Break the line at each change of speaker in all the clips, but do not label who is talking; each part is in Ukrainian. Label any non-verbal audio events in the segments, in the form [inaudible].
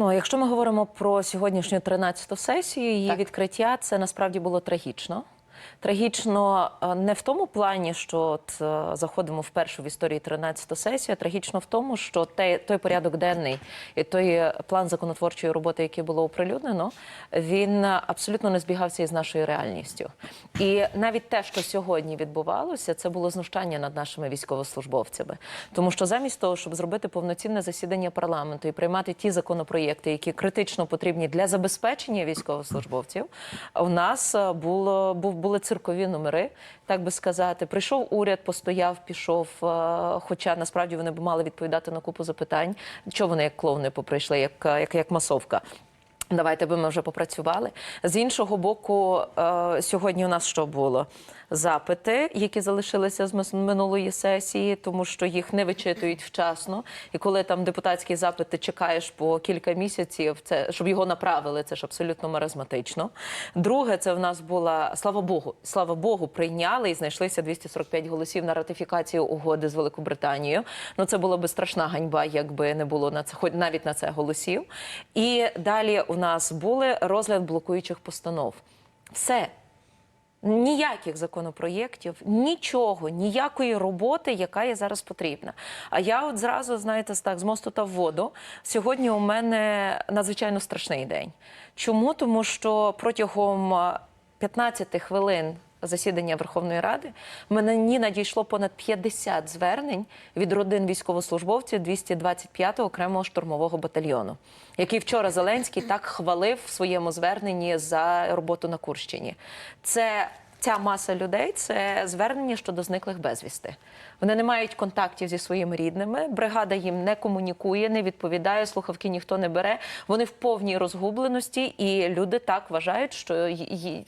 Ну, а якщо ми говоримо про сьогоднішню 13-ту сесію, її
Так.
відкриття це насправді було трагічно. Трагічно е, не в тому плані, що от е, заходимо вперше в історії 13-ту сесію, а трагічно в тому, що те, той порядок денний і той план законотворчої роботи, який було оприлюднено, він абсолютно не збігався із нашою реальністю. І навіть те, що сьогодні відбувалося, це було знущання над нашими військовослужбовцями. Тому що замість того, щоб зробити повноцінне засідання парламенту і приймати ті законопроєкти, які критично потрібні для забезпечення військовослужбовців, у нас е, було був були циркові номери, так би сказати. Прийшов уряд, постояв, пішов. е, Хоча насправді вони б мали відповідати на купу запитань. Чого вони як клоуни поприйшли, як, е, як, як масовка? Давайте би ми вже попрацювали. З іншого боку, е, сьогодні у нас що було? Запити, які залишилися з минулої сесії, тому що їх не вичитують вчасно. І коли там депутатські запити чекаєш по кілька місяців, це щоб його направили, це ж абсолютно маразматично. Друге, це в нас була слава Богу, слава Богу, прийняли і знайшлися 245 голосів на ратифікацію угоди з Великобританією. Ну це була би страшна ганьба, якби не було на це, хоч навіть на це голосів. І далі у нас були розгляд блокуючих постанов. Все. Ніяких законопроєктів, нічого, ніякої роботи, яка є зараз потрібна. А я от зразу, знаєте, так, з мосту та в воду. Сьогодні у мене надзвичайно страшний день. Чому? Тому що протягом а, 15 хвилин засідання Верховної Ради мені надійшло понад 50 звернень від родин військовослужбовців 225-го окремого штурмового батальйону, який вчора Зеленський так хвалив в своєму зверненні за роботу на Курщині. Це Ця маса людей це звернення щодо зниклих безвісти. Вони не мають контактів зі своїми рідними. Бригада їм не комунікує, не відповідає. Слухавки ніхто не бере. Вони в повній розгубленості, і люди так вважають, що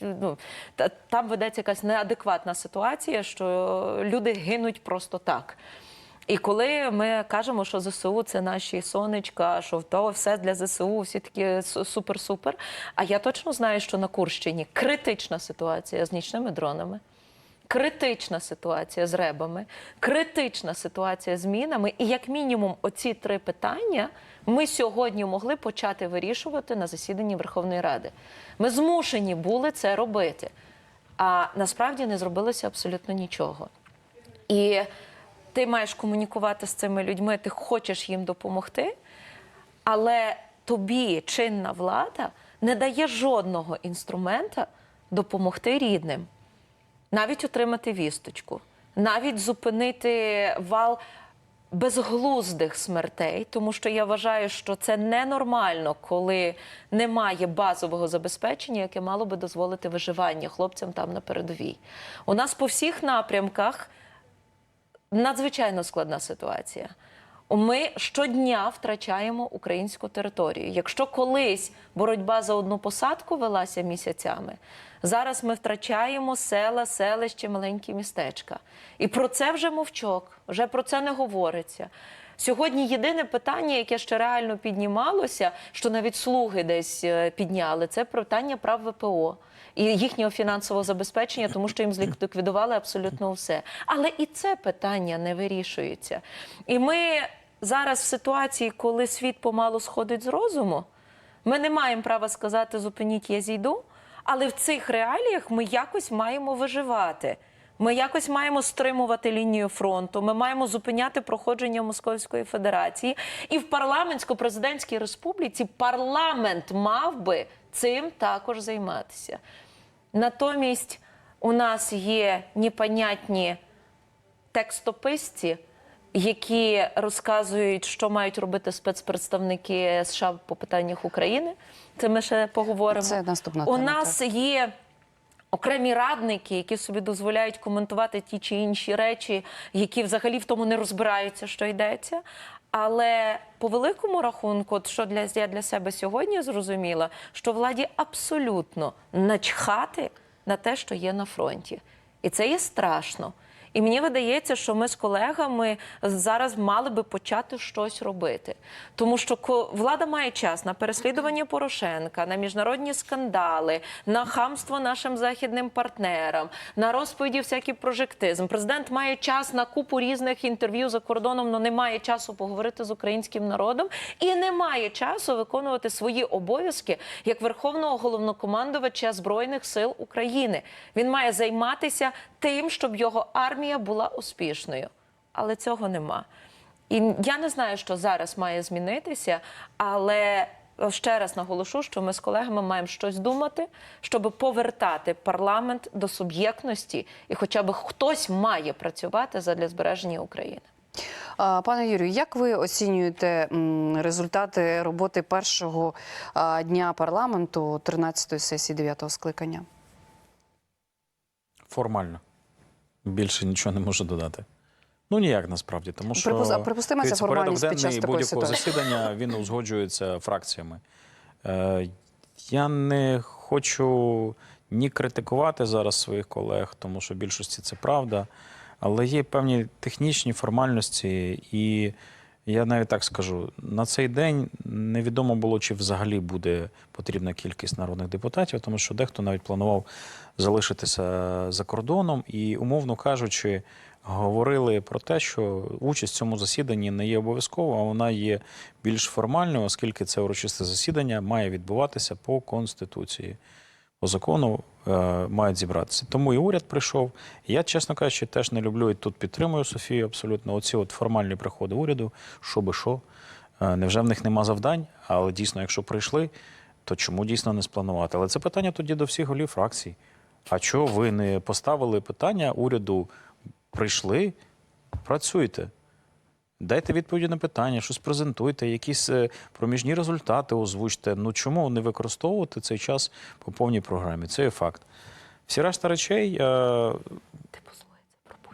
ну, та- там ведеться якась неадекватна ситуація, що люди гинуть просто так. І коли ми кажемо, що ЗСУ це наші сонечка, що то все для ЗСУ, всі такі супер-супер. А я точно знаю, що на Курщині критична ситуація з нічними дронами. Критична ситуація з ребами, критична ситуація з мінами, і як мінімум, оці три питання ми сьогодні могли почати вирішувати на засіданні Верховної Ради. Ми змушені були це робити, а насправді не зробилося абсолютно нічого. І ти маєш комунікувати з цими людьми, ти хочеш їм допомогти, але тобі чинна влада не дає жодного інструмента допомогти рідним, навіть отримати вісточку, навіть зупинити вал безглуздих смертей, тому що я вважаю, що це ненормально, коли немає базового забезпечення, яке мало би дозволити виживання хлопцям там на передовій. У нас по всіх напрямках надзвичайно складна ситуація. Ми щодня втрачаємо українську територію. Якщо колись боротьба за одну посадку велася місяцями, зараз ми втрачаємо села, селища, маленькі містечка. І про це вже мовчок, вже про це не говориться. Сьогодні єдине питання, яке ще реально піднімалося, що навіть слуги десь е, підняли, це питання прав ВПО і їхнього фінансового забезпечення, тому що їм зліквідували абсолютно все. Але і це питання не вирішується. І ми зараз в ситуації, коли світ помалу сходить з розуму, ми не маємо права сказати зупиніть, я зійду. Але в цих реаліях ми якось маємо виживати. Ми якось маємо стримувати лінію фронту. Ми маємо зупиняти проходження Московської Федерації. І в парламентсько-президентській республіці парламент мав би цим також займатися. Натомість у нас є непонятні текстописці, які розказують, що мають робити спецпредставники США по питаннях України. Це ми ще поговоримо.
Це наступна
У
тема,
нас є. Окремі радники, які собі дозволяють коментувати ті чи інші речі, які взагалі в тому не розбираються, що йдеться. Але по великому рахунку, от що для я для себе сьогодні зрозуміла, що владі абсолютно начхати на те, що є на фронті, і це є страшно. І мені видається, що ми з колегами зараз мали би почати щось робити. Тому що влада має час на переслідування Порошенка, на міжнародні скандали, на хамство нашим західним партнерам, на розповіді всякий прожектизм. Президент має час на купу різних інтерв'ю за кордоном, але не має часу поговорити з українським народом і не має часу виконувати свої обов'язки як верховного головнокомандувача збройних сил України. Він має займатися тим, щоб його армія була успішною, але цього нема. І я не знаю, що зараз має змінитися, але ще раз наголошу, що ми з колегами маємо щось думати, щоб повертати парламент до суб'єктності, і хоча б хтось має працювати задля збереження України.
Пане Юрію, як ви оцінюєте результати роботи першого дня парламенту 13-ї сесії 9-го скликання?
Формально. Більше нічого не можу додати. Ну ніяк насправді, тому що
а припустима ця формальність під час такої
будь-якого засідання він узгоджується фракціями. Е, я не хочу ні критикувати зараз своїх колег, тому що в більшості це правда. Але є певні технічні формальності, і я навіть так скажу: на цей день невідомо було, чи взагалі буде потрібна кількість народних депутатів, тому що дехто навіть планував залишитися за кордоном, і, умовно кажучи, говорили про те, що участь в цьому засіданні не є обов'язковою, а вона є більш формальною, оскільки це урочисте засідання має відбуватися по конституції. По закону е, мають зібратися. Тому і уряд прийшов. Я, чесно кажучи, теж не люблю і тут підтримую Софію абсолютно. Оці от формальні приходи уряду, що би що. Е, невже в них нема завдань? Але дійсно, якщо прийшли, то чому дійсно не спланувати? Але це питання тоді до всіх голів фракцій. А чого ви не поставили питання уряду? Прийшли, працюйте. Дайте відповіді на питання, щось презентуйте, якісь е, проміжні результати озвучте. Ну чому не використовувати цей час по повній програмі? Це є факт. Всі решта речей, е,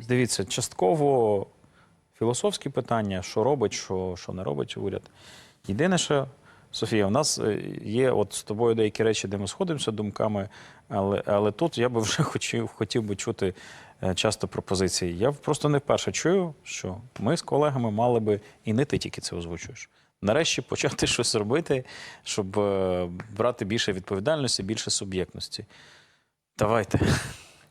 дивіться, частково філософські питання, що робить, що, що не робить уряд. Єдине, що Софія, у нас е, є от з тобою деякі речі, де ми сходимося думками, але, але тут я би вже [laughs] хотів, хотів би чути часто пропозиції. Я просто не вперше чую, що ми з колегами мали би, і не ти тільки це озвучуєш. Нарешті почати [laughs] щось робити, щоб е, брати більше відповідальності, більше суб'єктності. Давайте.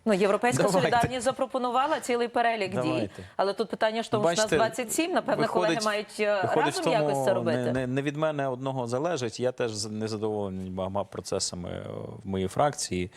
Ну, європейська
Давайте.
солідарність запропонувала цілий перелік дій. Але тут питання ж тому, що
Бачите,
нас 27, напевне, колеги мають е,
виходить
разом
тому,
якось це робити.
Не, не, не від мене одного залежить. Я теж не задоволений багатьма процесами е, в моїй фракції.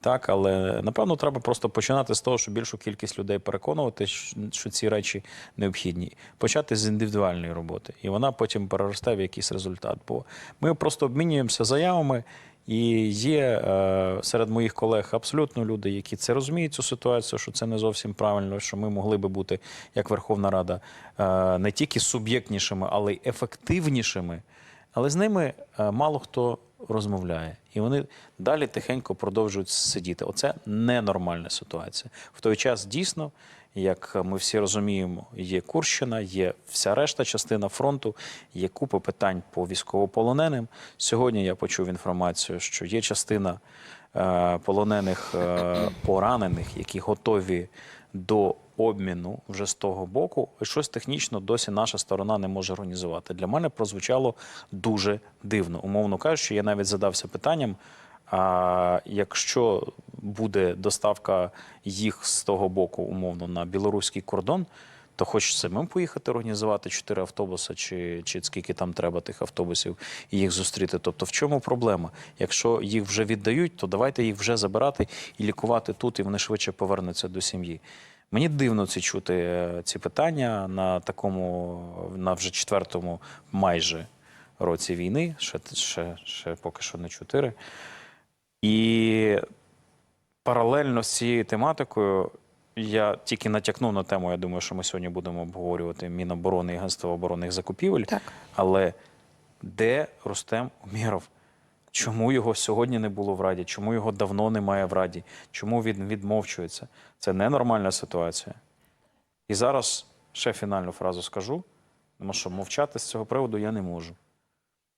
Так, але напевно треба просто починати з того, що більшу кількість людей переконувати, що ці речі необхідні. Почати з індивідуальної роботи, і вона потім переросте в якийсь результат. Бо ми просто обмінюємося заявами. І є е, серед моїх колег абсолютно люди, які це розуміють цю ситуацію, що це не зовсім правильно, що ми могли би бути як Верховна Рада е, не тільки суб'єктнішими, але й ефективнішими. Але з ними е, мало хто розмовляє, і вони далі тихенько продовжують сидіти. Оце ненормальна ситуація. В той час дійсно, як ми всі розуміємо, є Курщина, є вся решта частина фронту, є купа питань по військовополоненим. Сьогодні я почув інформацію, що є частина е, полонених е, поранених, які готові до обміну вже з того боку, і щось технічно досі наша сторона не може організувати. Для мене прозвучало дуже дивно. Умовно кажучи, я навіть задався питанням. А якщо буде доставка їх з того боку, умовно, на білоруський кордон, то хоч самим поїхати організувати чотири автобуси, чи, чи скільки там треба тих автобусів, і їх зустріти. Тобто, в чому проблема? Якщо їх вже віддають, то давайте їх вже забирати і лікувати тут, і вони швидше повернуться до сім'ї. Мені дивно це чути е, ці питання на такому, на вже четвертому майже році війни, ще, ще, ще поки що не чотири. І паралельно з цією тематикою я тільки натякнув на тему. Я думаю, що ми сьогодні будемо обговорювати Міноборони і Агентство оборонних закупівель.
Так.
Але де Рустем Умєров? Чому його сьогодні не було в Раді? Чому його давно немає в Раді? Чому він відмовчується? Це ненормальна ситуація. І зараз ще фінальну фразу скажу, тому що мовчати з цього приводу я не можу.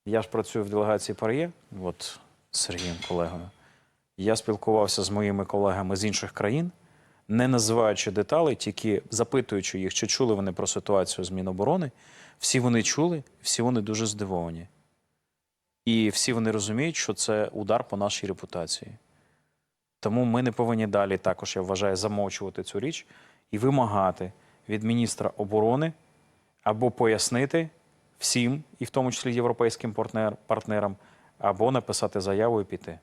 Я ж працюю в делегації ПАРЄ, от з Сергієм колегою. Я спілкувався з моїми колегами з інших країн, не називаючи деталей, тільки запитуючи їх, чи чули вони про ситуацію з Міноборони, всі вони чули, всі вони дуже здивовані. І всі вони розуміють, що це удар по нашій репутації. Тому ми не повинні далі також, я вважаю, замовчувати цю річ і вимагати від міністра оборони або пояснити всім, і в тому числі європейським партнер, партнерам, або написати заяву і піти.